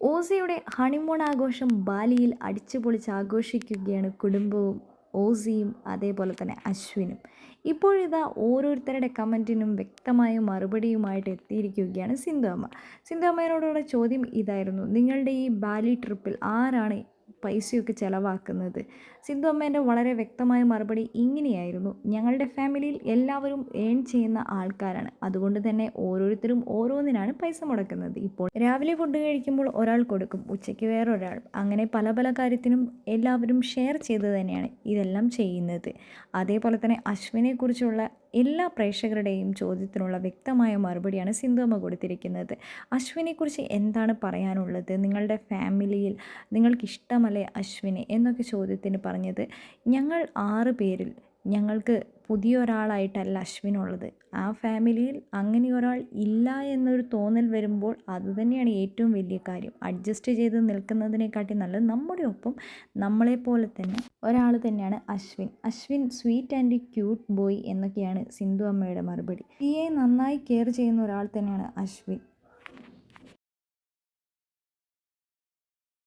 ഓസിയുടെ honeymoon ആഘോഷം ബാലിയിൽ അടിച്ചുപൊളിച്ച് ആഘോഷിക്കുകയാണ് കുടുംബവും ഓസിയും അതേപോലെ തന്നെ അശ്വിനും. ഇപ്പോഴിതാ ഓരോരുത്തരുടെ കമന്റിനും വ്യക്തമായ മറുപടിയുമായിട്ട് എത്തിയിരിക്കുകയാണ് സിന്ധു അമ്മ. സിന്ധു അമ്മയോടുള്ള ചോദ്യം ഇതായിരുന്നു. നിങ്ങളുടെ ഈ ബാലി ട്രിപ്പിൽ ആരാണ് പൈസയൊക്കെ ചിലവാക്കുന്നത്. സിന്ധു അമ്മേന്റെ വളരെ വ്യക്തമായ മറുപടി ഇങ്ങനെയായിരുന്നു. ഞങ്ങളുടെ ഫാമിലിയിൽ എല്ലാവരും ഏൺ ചെയ്യുന്ന ആൾക്കാരാണ്. അതുകൊണ്ട് തന്നെ ഓരോരുത്തരും ഓരോന്നിനാണ് പൈസ മുടക്കുന്നത്. ഇപ്പോൾ രാവിലെ ഫുഡ് കഴിക്കുമ്പോൾ ഒരാൾ കൊടുക്കും ഉച്ചയ്ക്ക് വേറൊരാൾ അങ്ങനെ പല പല കാര്യത്തിനും എല്ലാവരും ഷെയർ ചെയ്ത് തന്നെയാണ് ഇതെല്ലാം ചെയ്യുന്നത്. അതേപോലെ തന്നെ അശ്വിനെക്കുറിച്ചുള്ള എല്ലാ പ്രേക്ഷകരുടെയും ചോദ്യത്തിനുള്ള വ്യക്തമായ മറുപടിയാണ് സിന്ധുമ്മ കൊടുത്തിരിക്കുന്നത്. അശ്വിനെക്കുറിച്ച് എന്താണ് പറയാനുള്ളത്? നിങ്ങളുടെ ഫാമിലിയിൽ നിങ്ങൾക്ക് ഇഷ്ടമല്ലേ അശ്വിനെ? എന്നൊക്കെ ചോദ്യത്തിന് പറഞ്ഞത് ഞങ്ങൾ ആറ് പേരിൽ ഞങ്ങൾക്ക് പുതിയ ഒരാളായിട്ടല്ല അശ്വിനുള്ളത്. ആ ഫാമിലിയിൽ അങ്ങനെ ഒരാൾ ഇല്ല എന്നൊരു തോന്നൽ വരുമ്പോൾ അതുതന്നെയാണ് ഏറ്റവും വലിയ കാര്യം. അഡ്ജസ്റ്റ് ചെയ്ത് നിൽക്കുന്നതിനെക്കാട്ടി നല്ലത് നമ്മുടെ ഒപ്പം നമ്മളെപ്പോലെ തന്നെ ഒരാൾ തന്നെയാണ് Ashwin. Ashwin sweet and cute boy എന്നൊക്കെയാണ് സിന്ധു അമ്മയുടെ മറുപടി. തീയെ നന്നായി കെയർ ചെയ്യുന്ന ഒരാൾ തന്നെയാണ് അശ്വിൻ.